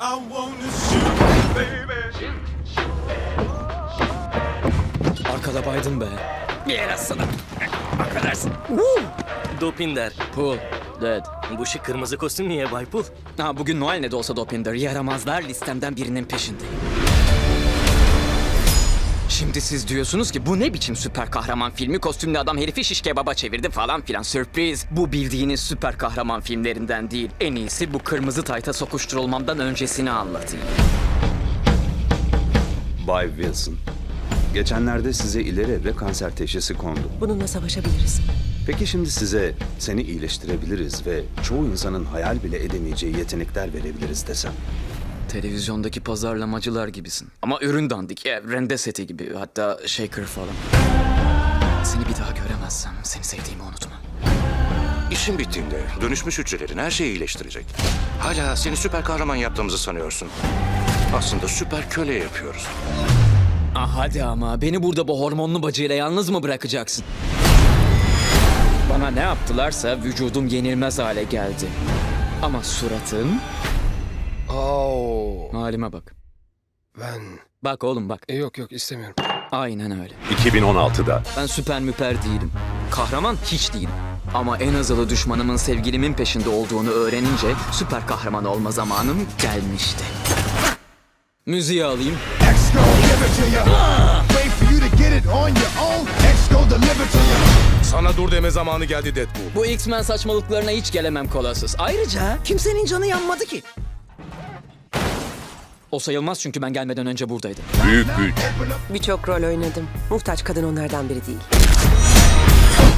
wanna shoot, baby. Arkada baydım be. Bir yer atsana. Affedersin. Dopinder. Pull. Dead. Bu şık kırmızı kostüm niye Bay Pul? Ha bugün Noel ne de olsa Dopinder. Yaramazlar listemden birinin peşindeyim. Şimdi siz diyorsunuz ki bu ne biçim süper kahraman filmi kostümlü adam herifi şiş kebaba çevirdi falan filan sürpriz. Bu bildiğiniz süper kahraman filmlerinden değil. En iyisi bu kırmızı tayta sokuşturulmamdan öncesini anlatayım. Bay Wilson. Geçenlerde size ileri evre kanser teşhisi kondu. Bununla savaşabiliriz. Peki şimdi size seni iyileştirebiliriz ve çoğu insanın hayal bile edemeyeceği yetenekler verebiliriz desem. Televizyondaki pazarlamacılar gibisin. Ama ürün dandik. Ya, rende seti gibi. Hatta shaker falan. Seni bir daha göremezsem seni sevdiğimi unutma. İşin bittiğinde dönüşmüş hücrelerin her şeyi iyileştirecek. Hala seni süper kahraman yaptığımızı sanıyorsun. Aslında süper köle yapıyoruz. Ah hadi ama beni burada bu hormonlu bacıyla yalnız mı bırakacaksın? Bana ne yaptılarsa vücudum yenilmez hale geldi. Ama suratım... Oo, Halime bak. ben Bak oğlum bak. E, yok yok istemiyorum. Aynen öyle. 2016'da Ben süper müper değilim. Kahraman hiç değilim. Ama en azılı düşmanımın sevgilimin peşinde olduğunu öğrenince süper kahraman olma zamanım gelmişti. Müziği alayım. Sana dur deme zamanı geldi Deadpool. Bu X-Men saçmalıklarına hiç gelemem kolasız. Ayrıca kimsenin canı yanmadı ki. O sayılmaz çünkü ben gelmeden önce buradaydı. büyük güç, Birçok rol oynadım. Muhtaç kadın onlardan biri değil.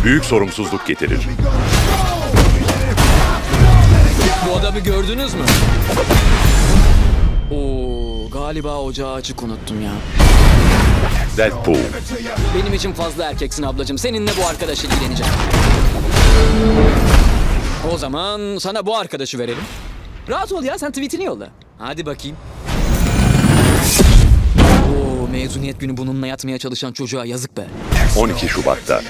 büyük sorumsuzluk getirir. Bu adamı gördünüz mü? Oo, galiba ocağı açık unuttum ya. Deadpool, Benim için fazla erkeksin ablacığım. Seninle bu arkadaş ilgileneceğim. O zaman sana bu arkadaşı verelim. Rahat ol ya sen tweetini yolla. Hadi bakayım. Mezuniyet günü bununla yatmaya çalışan çocuğa yazık be. 12 Şubat'ta.